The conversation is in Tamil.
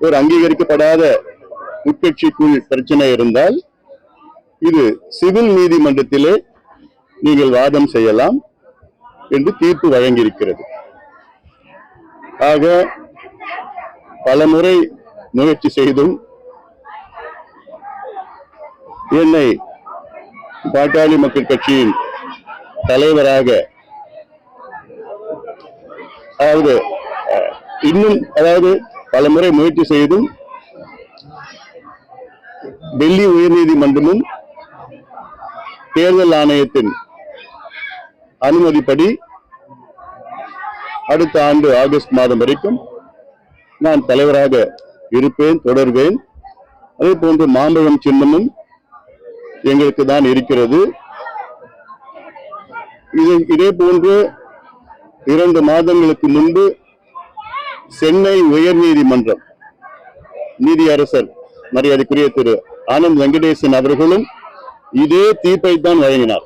ஒரு அங்கீகரிக்கப்படாத உட்கட்சிக்குள் பிரச்சனை இருந்தால் இது சிவில் நீதிமன்றத்திலே நீங்கள் வாதம் செய்யலாம் என்று தீர்ப்பு வழங்கியிருக்கிறது. ஆக பலமுறை முயற்சி செய்தும் என்னை பாட்டாளி மக்கள் கட்சியின் தலைவராக அதாவது இன்னும் அதாவது பலமுறை முயற்சி செய்தும் டெல்லி உயர்நீதிமன்றமும் தேர்தல் ஆணையத்தின் அனுமதிப்படி அடுத்த ஆண்டு ஆகஸ்ட் மாதம் வரைக்கும் நான் தலைவராக இருப்பேன் தொடர்வேன். அதே போன்று மாம்பழம் சின்னமும் எங்களுக்கு தான் இருக்கிறது. இது இதே போன்று இரண்டு மாதங்களுக்கு முன்பு சென்னை உயர்நீதிமன்றம் நீதியரசர் மரியாதைக்குரிய திரு ஆனந்த் வெங்கடேசன் அவர்களும் இதே தீர்ப்பை தான் வழங்கினார்